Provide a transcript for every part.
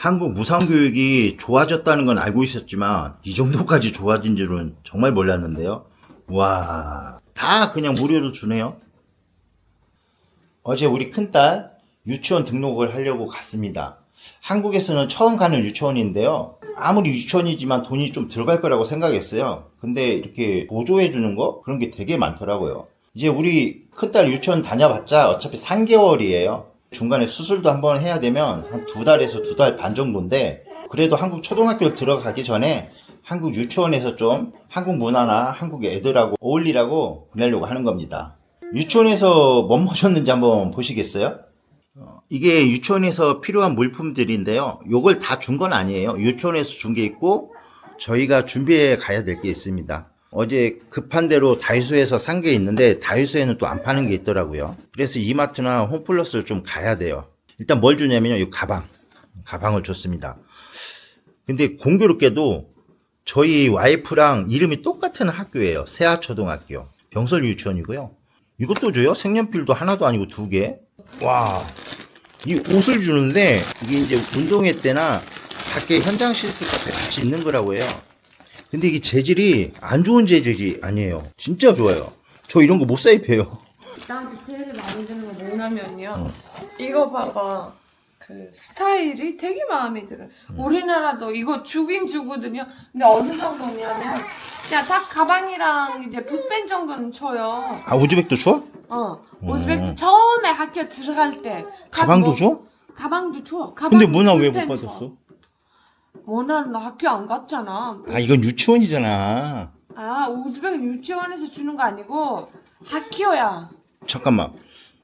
한국 무상교육이 좋아졌다는 건 알고 있었지만 이 정도까지 좋아진 줄은 정말 몰랐는데요. 와, 다 그냥 무료로 주네요. 어제 우리 큰딸 유치원 등록을 하려고 갔습니다. 한국에서는 처음 가는 유치원인데요. 아무리 유치원이지만 돈이 좀 들어갈 거라고 생각했어요. 근데 이렇게 보조해 주는 거 그런 게 되게 많더라고요. 이제 우리 큰딸 유치원 다녀봤자 어차피 3개월이에요. 중간에 수술도 한번 해야 되면 한 두 달에서 두 달 반 정도인데 그래도 한국 초등학교를 들어가기 전에 한국 유치원에서 좀 한국 문화나 한국 애들하고 어울리라고 보내려고 하는 겁니다. 유치원에서 뭐 모셨는지 한번 보시겠어요? 어, 이게 유치원에서 필요한 물품들인데요. 요걸 다 준 건 아니에요. 유치원에서 준 게 있고 저희가 준비해 가야 될 게 있습니다. 어제 급한 대로 다이소에서 산 게 있는데 다이소에는 또 안 파는 게 있더라고요. 그래서 이마트나 홈플러스를 좀 가야 돼요. 일단 뭘 주냐면요. 이 가방. 가방을 줬습니다. 근데 공교롭게도 저희 와이프랑 이름이 똑같은 학교예요. 세아초등학교. 병설 유치원이고요. 이것도 줘요? 색연필도 하나도 아니고 두 개. 와, 이 옷을 주는데 이게 이제 운동회 때나 밖에 현장 실습 때 같이 입는 거라고 해요. 근데 이게 재질이 안 좋은 재질이 아니에요. 진짜 좋아요. 저 이런 거 못 사 입혀요. 나한테 제일 마음에 드는 건 뭐냐면요. 어. 이거 봐봐. 그 스타일이 되게 마음에 들어요. 우리나라도 이거 주긴 주거든요. 근데 어느 정도냐면 그냥 딱 가방이랑 이제 붓펜 정도는 줘요. 아, 우즈벡도 줘? 어. 오즈벡도 처음에 학교 들어갈 때 가방도 뭐- 줘? 가방도 줘. 가방 근데 모나 왜 못 붓펜 줘. 받았어? 모나는 학교 안 갔잖아. 아, 이건 유치원이잖아. 아, 우즈벡은 유치원에서 주는 거 아니고 학교야. 잠깐만.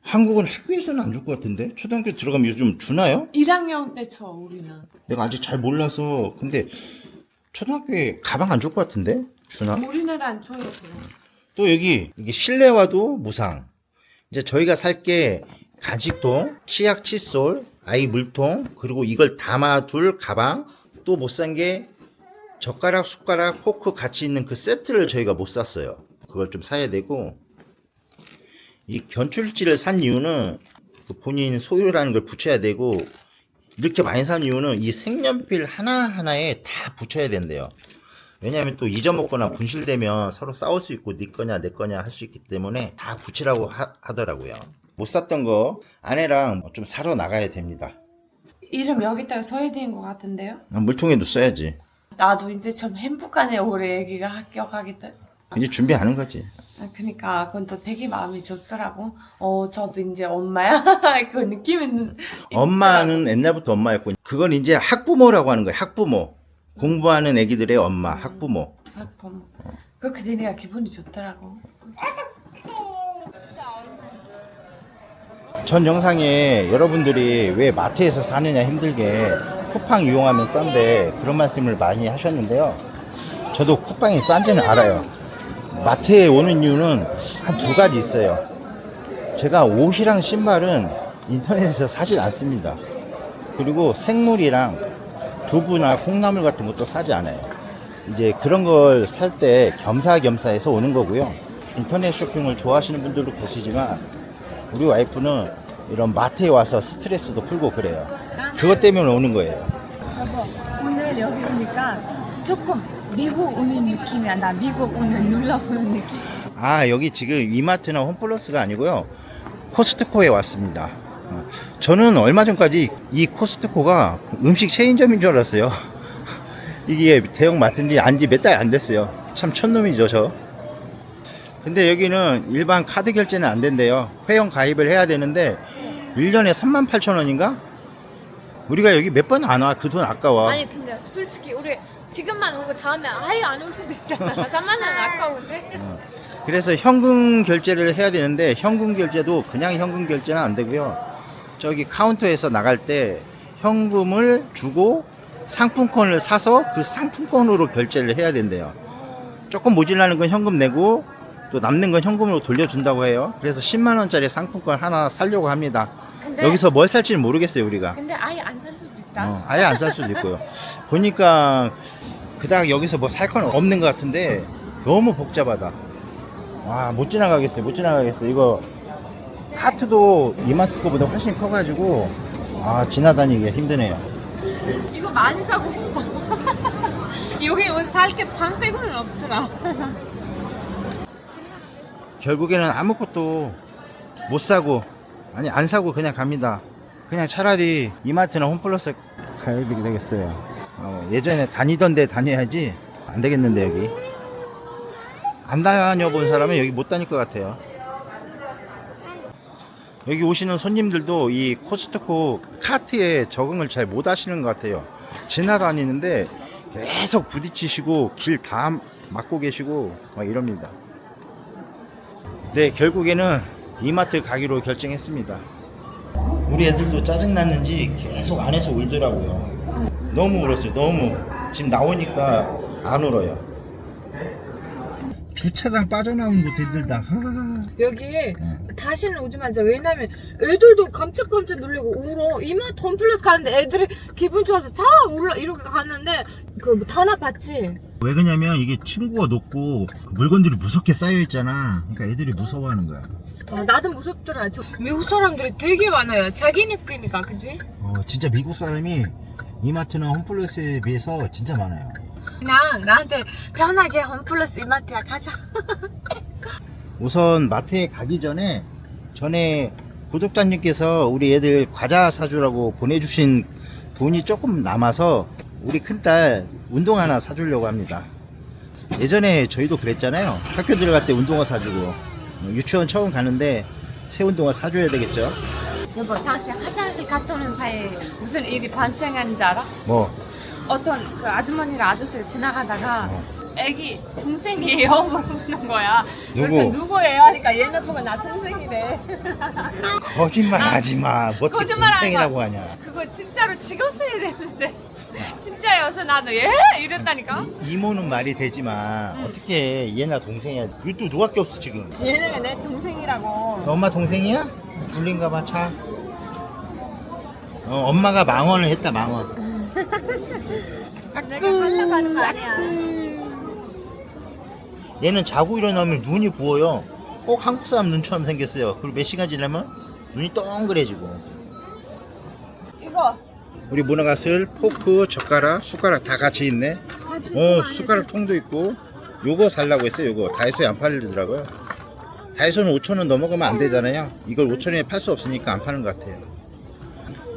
한국은 학교에서는 안 줄 것 같은데? 초등학교 들어가면 요즘 주나요? 1학년 때 줘, 우리는. 내가 아직 잘 몰라서. 근데 초등학교에 가방 안 줄 것 같은데? 주나? 우리나라 안 줘요. 또 여기 이게 실내화도 무상. 이제 저희가 살 게 간식통, 치약 칫솔, 아이 물통, 그리고 이걸 담아둘 가방. 또 못 산 게 젓가락, 숟가락, 포크 같이 있는 그 세트를 저희가 못 샀어요. 그걸 좀 사야 되고 이 견출지를 산 이유는 그 본인 소유라는 걸 붙여야 되고 이렇게 많이 산 이유는 이 색연필 하나하나에 다 붙여야 된대요. 왜냐하면 또 잊어먹거나 분실되면 서로 싸울 수 있고 네 거냐 내 거냐 할 수 있기 때문에 다 붙이라고 하, 하더라고요. 못 샀던 거 아내랑 좀 사러 나가야 됩니다. 이름 여기다가 써야 되는 것 같은데요? 아, 물통에도 써야지. 나도 이제 좀 행복하네 올해 애기가 가겠다. 이제 준비하는 거지. 아, 그러니까 그건 또 되게 마음이 좋더라고. 어, 저도 이제 엄마야. 그 느낌은 엄마는 옛날부터 엄마였고 그건 이제 학부모라고 하는 거예요. 학부모. 공부하는 애기들의 엄마, 학부모. 학부모. 그렇게 되니까 기분이 좋더라고. 전 영상에 여러분들이 왜 마트에서 사느냐 힘들게 쿠팡 이용하면 싼데 그런 말씀을 많이 하셨는데요. 저도 쿠팡이 싼지는 알아요. 마트에 오는 이유는 한 두 가지 있어요. 제가 옷이랑 신발은 인터넷에서 사질 않습니다. 그리고 생물이랑 두부나 콩나물 같은 것도 사지 않아요. 이제 그런 걸 살 때 겸사겸사해서 오는 거고요. 인터넷 쇼핑을 좋아하시는 분들도 계시지만 우리 와이프는 이런 마트에 와서 스트레스도 풀고 그래요. 그것 때문에 오는 거예요. 여보, 오늘 여기 오니까 조금 미국 오는 느낌이야. 나 미국 오늘 눌러보는 느낌. 아, 여기 지금 이마트나 홈플러스가 아니고요. 코스트코에 왔습니다. 어, 저는 얼마 전까지 이 코스트코가 음식 체인점인 줄 알았어요. 이게 대형 마트인지 안지 몇 달 안 됐어요. 참 촌놈이죠, 저. 근데 여기는 일반 카드 결제는 안 된대요. 회원 가입을 해야 되는데 1년에 38,000원인가? 우리가 여기 몇 번 안 와. 그 돈 아까워. 아니 근데 솔직히 우리 지금만 오고 다음에 아예 안 올 수도 있잖아. 3만 원 아까운데? 그래서 현금 결제를 해야 되는데 현금 결제도 그냥 현금 결제는 안 되고요. 저기 카운터에서 나갈 때 현금을 주고 상품권을 사서 그 상품권으로 결제를 해야 된대요. 조금 모질라는 건 현금 내고 또 남는 건 현금으로 돌려준다고 해요. 그래서 10만 원짜리 상품권 하나 사려고 합니다. 근데 여기서 뭘 살지는 모르겠어요, 우리가. 근데 아예 안 살 수도 있다. 어, 아예 안 살 수도 있고요. 보니까 그닥 여기서 뭐 살 건 없는 것 같은데 너무 복잡하다. 와, 못 지나가겠어요. 못 지나가겠어요. 이거 카트도 이마트 거보다 훨씬 커가지고 아, 지나다니기 힘드네요. 이거 많이 사고 싶어. 여기 옷살게 반 빼고는 없더라. 결국에는 아무것도 못 사고 아니 안 사고 그냥 갑니다. 그냥 차라리 이마트나 홈플러스 가야 되겠어요. 어, 예전에 다니던 데 다녀야지 안 되겠는데 여기 안 다녀본 사람은 여기 못 다닐 것 같아요. 여기 오시는 손님들도 이 코스트코 카트에 적응을 잘 못 하시는 것 같아요. 지나다니는데 계속 부딪히시고 길 다 막고 계시고 막 이럽니다. 네, 결국에는 이마트 가기로 결정했습니다. 우리 애들도 짜증났는지 계속 안에서 울더라고요. 너무 울었어요, 너무. 지금 나오니까 안 울어요. 주차장 빠져나오는 것도 힘들다. 여기 다시는 오지 말자. 왜냐면 애들도 깜짝깜짝 놀래고 울어. 이마트 홈플러스 가는데 애들이 기분 좋아서 다 올라 이렇게 갔는데 그 단합 봤지? 왜 그러냐면 이게 층고가 높고 물건들이 무섭게 쌓여 있잖아. 그러니까 애들이 무서워하는 거야. 어, 나도 무섭더라. 저 미국 사람들이 되게 많아요. 자기 느끼니까, 그지? 어, 진짜 미국 사람이 이마트나 홈플러스에 비해서 진짜 많아요. 그냥 나한테 편하게 홈플러스 이마트 야 가자. 우선 마트에 가기 전에 전에 구독자님께서 우리 애들 과자 사주라고 보내주신 돈이 조금 남아서 우리 큰딸 운동 하나 사주려고 합니다. 예전에 저희도 그랬잖아요. 학교 들어갈 때 운동화 사주고 어, 유치원 처음 가는데 새 운동화 사줘야 되겠죠. 여보, 당신 화장실 갔다 오는 사이에 무슨 일이 발생한 줄 알아? 뭐 어떤 그 아주머니랑 아저씨가 지나가다가 어. 애기 동생이에요 물어보는 거야. 누구? 그래서 누구예요? 하니까 얘네 보고 나 동생이래. 거짓말 하지 마. 뭐 어떻게 거짓말 하는 동생이라고. 하냐. 그거 진짜로 찍었어야 되는데 진짜여서 나도 예 이랬다니까. 이모는 말이 되지만 어떻게 얘나 동생이야. 또 누가밖에 없어 지금. 얘네가 내 동생이라고. 너 엄마 동생이야? 불린가 봐, 차. 어, 엄마가 망언을 했다, 망언. 내가 하려고 하는 거 아니야. 얘는 자고 일어나면 눈이 부어요. 꼭 한국 사람 눈처럼 생겼어요. 그리고 몇 시간 지나면 눈이 동그래지고. 이거 우리 문화가 쓸 포크, 젓가락, 숟가락 다 같이 있네. 어, 숟가락 통도 있고. 요거 살라고 했어요, 요거. 다이소에 안 팔리더라고요. 다이소는 5천 원 넘어가면 안 되잖아요. 이걸 5천 원에 팔 수 없으니까 안 파는 것 같아요.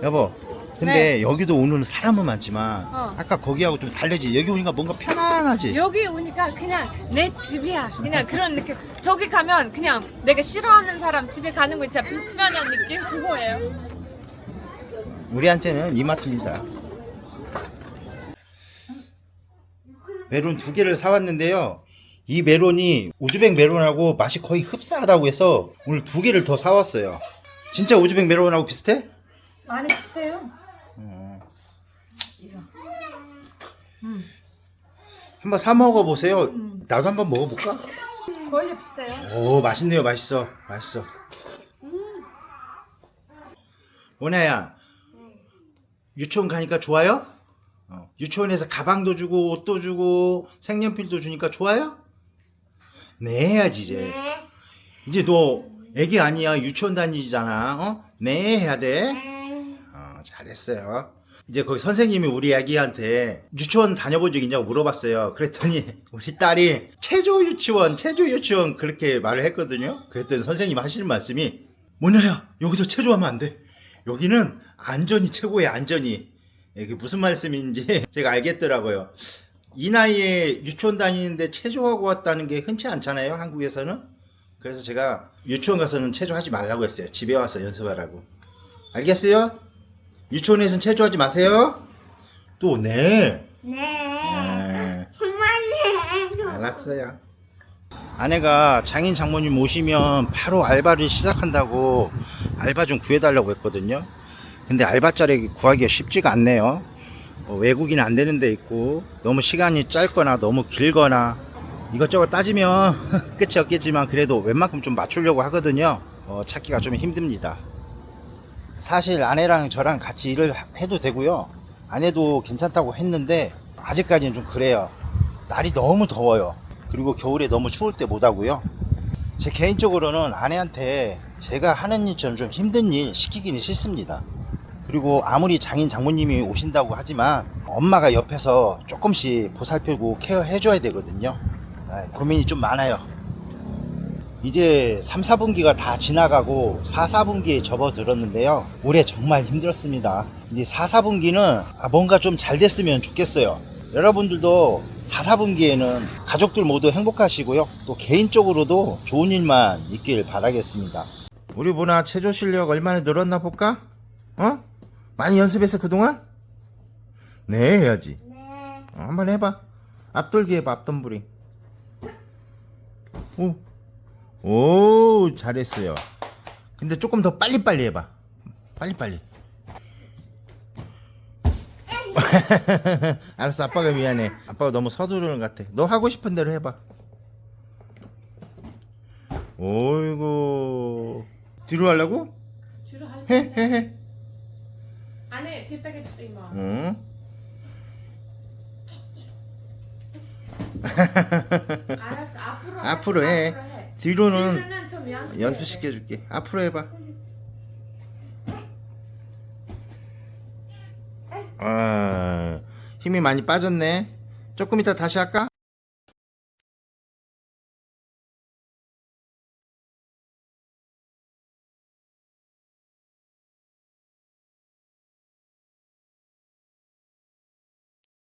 여보, 근데 여기도 오는 사람은 많지만, 어. 아까 거기하고 좀 다르지? 여기 오니까 뭔가 편안하지? 여기 오니까 그냥 내 집이야. 그냥 그런 느낌. 저기 가면 그냥 내가 싫어하는 사람 집에 가는 거 진짜 불편한 느낌 그거예요. 우리한테는 이마트입니다. 메론 두 개를 사왔는데요. 이 메론이 우즈벡 메론하고 맛이 거의 흡사하다고 해서 오늘 두 개를 더 사왔어요. 진짜 우즈벡 메론하고 비슷해? 많이 비슷해요. 한번 사 먹어 보세요. 나도 한번 먹어볼까? 거의 비슷해요. 오 맛있네요. 맛있어. 맛있어. 원아야 유치원 가니까 좋아요? 어, 유치원에서 가방도 주고 옷도 주고 색연필도 주니까 좋아요? 네 해야지 이제. 이제 너 애기 아니야 유치원 다니잖아. 어? 네 해야 돼. 어, 잘했어요. 이제 거기 선생님이 우리 아기한테 유치원 다녀본 적 있냐고 물어봤어요. 그랬더니 우리 딸이 체조 유치원, 체조 유치원 그렇게 말을 했거든요. 그랬더니 선생님 하시는 말씀이 뭐냐야 여기서 체조하면 안 돼. 여기는 안전이 최고야 안전이. 이게 무슨 말씀인지 제가 알겠더라고요. 이 나이에 유치원 다니는데 체조하고 왔다는 게 흔치 않잖아요. 한국에서는. 그래서 제가 유치원 가서는 체조하지 말라고 했어요. 집에 와서 연습하라고. 알겠어요? 유치원에서는 체조하지 마세요. 또 네. 네. 네. 그만해. 알았어요. 아내가 장인 장모님 오시면 바로 알바를 시작한다고 알바 좀 구해달라고 했거든요. 근데 알바 자리 구하기가 쉽지가 않네요. 어, 외국인 안 되는 데 있고 너무 시간이 짧거나 너무 길거나 이것저것 따지면 끝이 없겠지만 그래도 웬만큼 좀 맞추려고 하거든요. 어, 찾기가 좀 힘듭니다. 사실 아내랑 저랑 같이 일을 해도 되고요. 아내도 괜찮다고 했는데 아직까지는 좀 그래요. 날이 너무 더워요. 그리고 겨울에 너무 추울 때 못 하고요. 제 개인적으로는 아내한테 제가 하는 일처럼 좀 힘든 일 시키기는 싫습니다. 그리고 아무리 장인 장모님이 오신다고 하지만 엄마가 옆에서 조금씩 보살피고 케어해줘야 되거든요. 아, 고민이 좀 많아요. 이제 3, 4분기가 다 지나가고 4, 4분기에 접어들었는데요. 올해 정말 힘들었습니다. 이제 4, 4분기는 뭔가 좀 잘 됐으면 좋겠어요. 여러분들도 4, 4분기에는 가족들 모두 행복하시고요. 또 개인적으로도 좋은 일만 있길 바라겠습니다. 우리 보나 체조 실력 얼마나 늘었나 볼까? 어? 많이 연습했어 그동안? 네 해야지. 네. 어, 한번 해봐. 앞돌기 해봐 앞덤부리. 오, 오 잘했어요. 근데 조금 더 빨리빨리 해봐. 빨리빨리. 알았어 아빠가 미안해. 아빠가 너무 서두르는 것 같아. 너 하고 싶은 대로 해봐. 오이고 뒤로 하려고? 주로 할해해 해. 안에 뒷배게 이마. 응. 알았어 앞으로. 앞으로 해. 앞으로 해. 뒤로는 연습. 연습시켜 줄게. 앞으로 해봐. 아, 힘이 많이 빠졌네. 조금 이따 다시 할까?